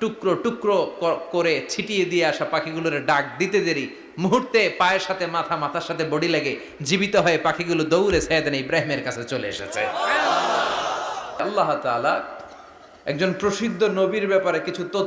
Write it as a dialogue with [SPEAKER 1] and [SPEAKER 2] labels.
[SPEAKER 1] টুকরো টুকরো করে ছিটিয়ে দিয়ে আসা পাখিগুলোর ডাক দিতে দেরি। মুহূর্তে পায়ের সাথে মাথা, মাথার সাথে বডি লেগে জীবিত হয়ে পাখিগুলো দৌড়ে সায়দান ইব্রাহিমের কাছে চলে এসেছে। আল্লাহ একজন প্রসিদ্ধ নবীর ব্যাপারে কিছু তথ্য